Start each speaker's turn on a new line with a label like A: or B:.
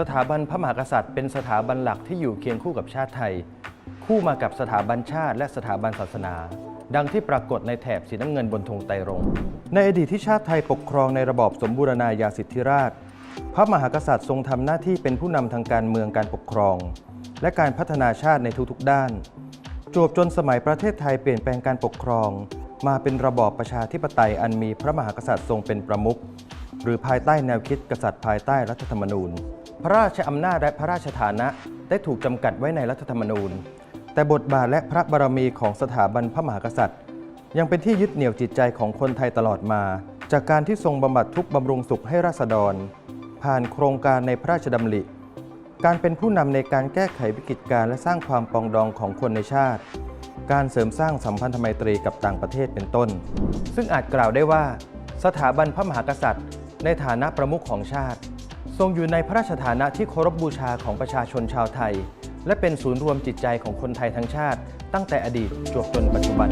A: สถาบันพระมหากษัตริย์เป็นสถาบันหลักที่อยู่เคียงคู่กับชาติไทย คู่มากับสถาบันชาติและสถาบันศาสนา ดังที่ปรากฏในแถบสีน้ำเงินบนธงไตรรงค์ในอดีตที่ชาติไทยปกครองในระบอบสมบูรณาญาสิทธิราช พระมหากษัตริย์ทรงทำหน้าที่เป็นผู้นำทางการเมืองการปกครอง และการพัฒนาชาติในทุกๆด้านจวบจนสมัยประเทศไทยเปลี่ยนแปลงการปกครอง มาเป็นระบอบประชาธิปไตยอันมีพระมหากษัตริย์ทรงเป็นประมุขหรือภายใต้แนวคิดกษัตริย์ภายใต้รัฐธรรมนูญ พระราชอำนาจและพระราชฐานะได้ถูกจำกัดไว้ในรัฐธรรมนูญ แต่บทบาทและพระบารมีของสถาบันพระมหากษัตริย์ ยังเป็นที่ยึดเหนี่ยวจิตใจของคนไทยตลอดมา จากการที่ทรงบำบัดทุกบำรุงสุขให้ราษฎร ผ่านโครงการในพระราชดำริ การเป็นผู้นำในการแก้ไขวิกฤตการณ์และสร้างความปองดองของคนในชาติ การเสริมสร้างสัมพันธไมตรีกับต่างประเทศเป็นต้น ซึ่งอาจกล่าวได้ว่า สถาบันพระมหากษัตริย์ ในฐานะประมุขของชาติ ทรงอยู่ในพระราชฐานะที่เคารพบูชาของประชาชนชาวไทย และเป็นศูนย์รวมจิตใจของคนไทยทั้งชาติ ตั้งแต่อดีตจวบจนปัจจุบัน